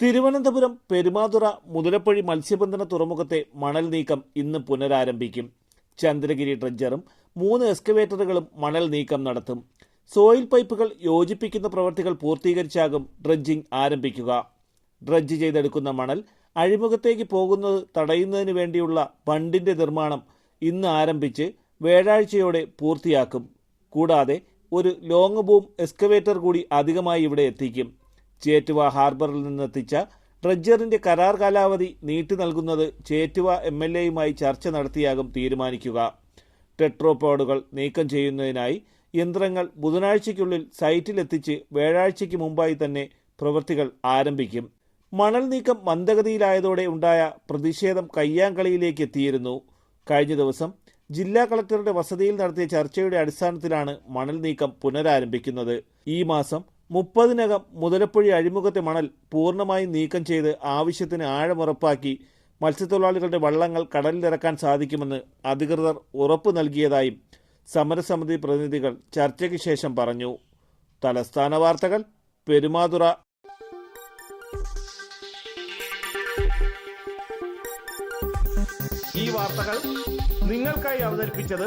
തിരുവനന്തപുരം പെരുമാതുറ മുതലപ്പള്ളി മത്സ്യബന്ധന തുറമുഖത്തെ മണൽ നീക്കം ഇന്ന് പുനരാരംഭിക്കും. ചന്ദ്രഗിരി ഡ്രഡ്ജറും മൂന്ന് എക്സ്കവേറ്ററുകളും മണൽ നീക്കം നടത്തും. സോയിൽ പൈപ്പുകൾ യോജിപ്പിക്കുന്ന പ്രവർത്തികൾ പൂർത്തീകരിച്ചാകും ഡ്രഡ്ജിംഗ് ആരംഭിക്കുക. ഡ്രഡ്ജ് ചെയ്തെടുക്കുന്ന മണൽ അഴിമുഖത്തേക്ക് പോകുന്നത് തടയുന്നതിനു വേണ്ടിയുള്ള ബണ്ടിന്റെ നിർമ്മാണം ഇന്ന് ആരംഭിച്ച് വ്യാഴാഴ്ചയോടെ പൂർത്തിയാക്കും. കൂടാതെ ഒരു ലോങ് ബൂം എക്സ്കവേറ്റർ കൂടി അധികമായി ഇവിടെ എത്തിക്കും. ചേറ്റുവ ഹാർബറിൽ നിന്നെത്തിച്ച ഡ്രഡ്ജറിന്റെ കരാർ കാലാവധി നീട്ടി നൽകുന്നത് ചേറ്റുവ എം എൽ എയുമായി ചർച്ച നടത്തിയാകും തീരുമാനിക്കുക. ടെട്രോപോഡുകൾ നീക്കം ചെയ്യുന്നതിനായി യന്ത്രങ്ങൾ ബുധനാഴ്ചയ്ക്കുള്ളിൽ സൈറ്റിലെത്തിച്ച് വ്യാഴാഴ്ചയ്ക്ക് മുമ്പായി തന്നെ പ്രവൃത്തികൾ ആരംഭിക്കും. മണൽ നീക്കം മന്ദഗതിയിലായതോടെ ഉണ്ടായ പ്രതിഷേധം കയ്യാങ്കളിയിലേക്ക് എത്തിയിരുന്നു. കഴിഞ്ഞ ദിവസം ജില്ലാ കളക്ടറുടെ വസതിയിൽ നടത്തിയ ചർച്ചയുടെ അടിസ്ഥാനത്തിലാണ് മണൽ നീക്കം പുനരാരംഭിക്കുന്നത്. ഈ മാസം മുപ്പതിനകം മുതലപ്പുഴി അഴിമുഖത്തെ മണൽ പൂർണമായും നീക്കം ചെയ്ത് ആവശ്യത്തിന് ആഴമുറപ്പാക്കി മത്സ്യത്തൊഴിലാളികളുടെ വള്ളങ്ങൾ കടലിലിറക്കാൻ സാധിക്കുമെന്ന് അധികൃതർ ഉറപ്പ് നൽകിയതായും സമരസമിതി പ്രതിനിധികൾ ചർച്ചയ്ക്ക് ശേഷം പറഞ്ഞു. തലസ്ഥാന വാർത്തകൾ പെരുമാതുറ. ഈ വാർത്തകൾ നിങ്ങൾക്കായി അവതരിപ്പിച്ചത്